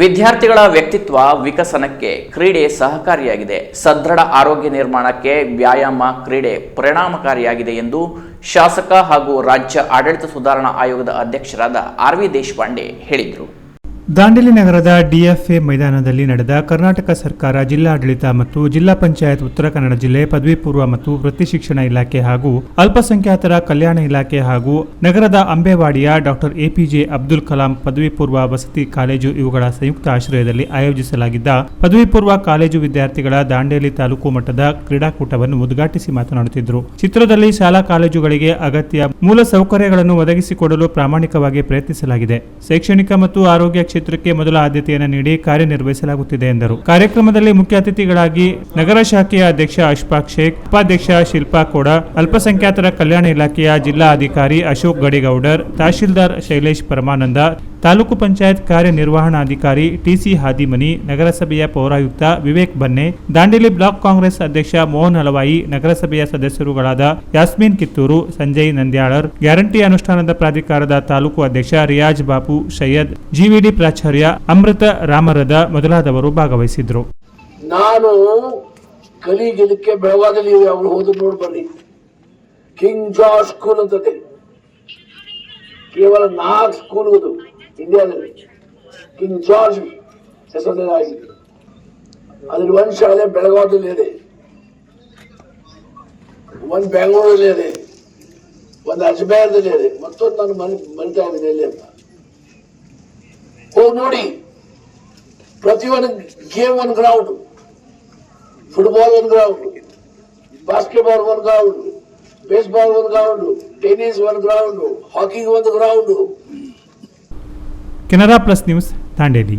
ವಿದ್ಯಾರ್ಥಿಗಳ ವ್ಯಕ್ತಿತ್ವ ವಿಕಸನಕ್ಕೆ ಕ್ರೀಡೆ ಸಹಕಾರಿಯಾಗಿದೆ. ಸದೃಢ ಆರೋಗ್ಯ ನಿರ್ಮಾಣಕ್ಕೆ ವ್ಯಾಯಾಮ ಕ್ರೀಡೆ ಪರಿಣಾಮಕಾರಿಯಾಗಿದೆ ಎಂದು ಶಾಸಕ ಹಾಗೂ ರಾಜ್ಯ ಆಡಳಿತ ಸುಧಾರಣಾ ಆಯೋಗದ ಅಧ್ಯಕ್ಷರಾದ ಆರ್ ವಿ ದೇಶಪಾಂಡೆ ಹೇಳಿದರು. ದಾಂಡೇಲಿ ನಗರದ ಡಿಎಫ್ಎ ಮೈದಾನದಲ್ಲಿ ನಡೆದ ಕರ್ನಾಟಕ ಸರ್ಕಾರ ಜಿಲ್ಲಾಡಳಿತ ಮತ್ತು ಜಿಲ್ಲಾ ಪಂಚಾಯತ್ ಉತ್ತರ ಕನ್ನಡ ಜಿಲ್ಲೆ ಪದವಿ ಪೂರ್ವ ಮತ್ತು ವೃತ್ತಿ ಶಿಕ್ಷಣ ಇಲಾಖೆ ಹಾಗೂ ಅಲ್ಪಸಂಖ್ಯಾತರ ಕಲ್ಯಾಣ ಇಲಾಖೆ ಹಾಗೂ ನಗರದ ಅಂಬೇವಾಡಿಯ ಡಾಕ್ಟರ್ ಎಪಿಜೆ ಅಬ್ದುಲ್ ಕಲಾಂ ಪದವಿ ಪೂರ್ವ ವಸತಿ ಕಾಲೇಜು ಇವುಗಳ ಸಂಯುಕ್ತ ಆಶ್ರಯದಲ್ಲಿ ಆಯೋಜಿಸಲಾಗಿದ್ದ ಪದವಿ ಪೂರ್ವ ಕಾಲೇಜು ವಿದ್ಯಾರ್ಥಿಗಳ ದಾಂಡೇಲಿ ತಾಲೂಕು ಮಟ್ಟದ ಕ್ರೀಡಾಕೂಟವನ್ನು ಉದ್ಘಾಟಿಸಿ ಮಾತನಾಡುತ್ತಿದ್ದರು. ಚಿತ್ರದಲ್ಲಿ ಶಾಲಾ ಕಾಲೇಜುಗಳಿಗೆ ಅಗತ್ಯ ಮೂಲ ಸೌಕರ್ಯಗಳನ್ನು ಒದಗಿಸಿಕೊಡಲು ಪ್ರಾಮಾಣಿಕವಾಗಿ ಪ್ರಯತ್ನಿಸಲಾಗಿದೆ. ಶೈಕ್ಷಣಿಕ ಮತ್ತು ಆರೋಗ್ಯ ಕ್ಷೇತ್ರಕ್ಕೆ ಮೊದಲ ಆದ್ಯತೆಯನ್ನು ನೀಡಿ ಕಾರ್ಯನಿರ್ವಹಿಸಲಾಗುತ್ತಿದೆ ಎಂದರು. ಕಾರ್ಯಕ್ರಮದಲ್ಲಿ ಮುಖ್ಯ ಅತಿಥಿಗಳಾಗಿ ನಗರ ಶಾಖೆಯ ಅಧ್ಯಕ್ಷ ಅಶ್ಫಾಕ್ ಶೇಖ್, ಉಪಾಧ್ಯಕ್ಷ ಶಿಲ್ಪಾ ಕೋಡ, ಅಲ್ಪಸಂಖ್ಯಾತರ ಕಲ್ಯಾಣ ಇಲಾಖೆಯ ಜಿಲ್ಲಾ ಅಧಿಕಾರಿ ಅಶೋಕ್ ಗಡಿಗೌಡರ್, ತಹಶೀಲ್ದಾರ್ ಶೈಲೇಶ್ ಪರಮಾನಂದ ತಾಲೂಕು ಪಂಚಾಯತ್ ಕಾರ್ಯನಿರ್ವಹಣಾಧಿಕಾರಿ ಟಿಸಿ ಹಾದಿಮನಿ, ನಗರಸಭೆಯ ಪೌರಾಯುಕ್ತ ವಿವೇಕ್ ಬನ್ನೆ, ದಾಂಡೇಲಿ ಬ್ಲಾಕ್ ಕಾಂಗ್ರೆಸ್ ಅಧ್ಯಕ್ಷ ಮೋಹನ್ ಹಲವಾಯಿ, ನಗರಸಭೆಯ ಸದಸ್ಯರುಗಳಾದ ಯಾಸ್ಮೀನ್ ಕಿತ್ತೂರು, ಸಂಜಯ್ ನಂದ್ಯಾಳರ್, ಗ್ಯಾರಂಟಿ ಅನುಷ್ಠಾನದ ಪ್ರಾಧಿಕಾರದ ತಾಲೂಕು ಅಧ್ಯಕ್ಷ ರಿಯಾಜ್ ಬಾಪು ಸೈಯದ್ ಜಿವಿಡಿ ಪ್ರಾಚಾರ್ಯ ಅಮೃತ ರಾಮರದ ಮೊದಲಾದವರು ಭಾಗವಹಿಸಿದ್ರು. ನಾನು ಅವರು ಹೋದ್ರು ಕಿಂಗ್ ಸ್ಕೂಲ್ ಕೇವಲ ನಾಲ್ಕು ಸ್ಕೂಲ್ ಅದು ಇಂಡಿಯಾದಲ್ಲಿ ಕಿಂಗ್ ಜಾರ್ಜ್ ಹೆಸರಲ್ಲಿ ಆಗಿದೆ ಅದ್ರ ಒಂದ್ ಶಾಲೆ ಬೆಳಗಾವದಲ್ಲಿ ಇದೆ ಒಂದ್ ಬೆಂಗಳೂರಲ್ಲಿ ಇದೆ ಒಂದ್ ಅಜ್ಮೇರ್ದಲ್ಲಿ ಇದೆ ಮತ್ತೊಂದು ನಾನು ಮನೆ ಮರಿತಾ ಇದ್ದೀನಿ ಎಲ್ಲಿ ಅಂತ ಹೋಗಿ ನೋಡಿ ಪ್ರತಿಯೊಂದು ಗೇಮ್ ಒಂದು ಗ್ರೌಂಡ್ ಫುಟ್ಬಾಲ್ ಒಂದು ಗ್ರೌಂಡ್ ಬಾಸ್ಕೆಟ್ಬಾಲ್ ಒಂದು ಗ್ರೌಂಡ್ ಬೇಸ್ಬಾಲ್ ಒಂದು ಗ್ರೌಂಡ್ ಟೆನ್ನಿಸ್ ಒಂದು ಗ್ರೌಂಡ್ ಹಾಕಿಗೆ ಒಂದು ground Canara plus news Dandeli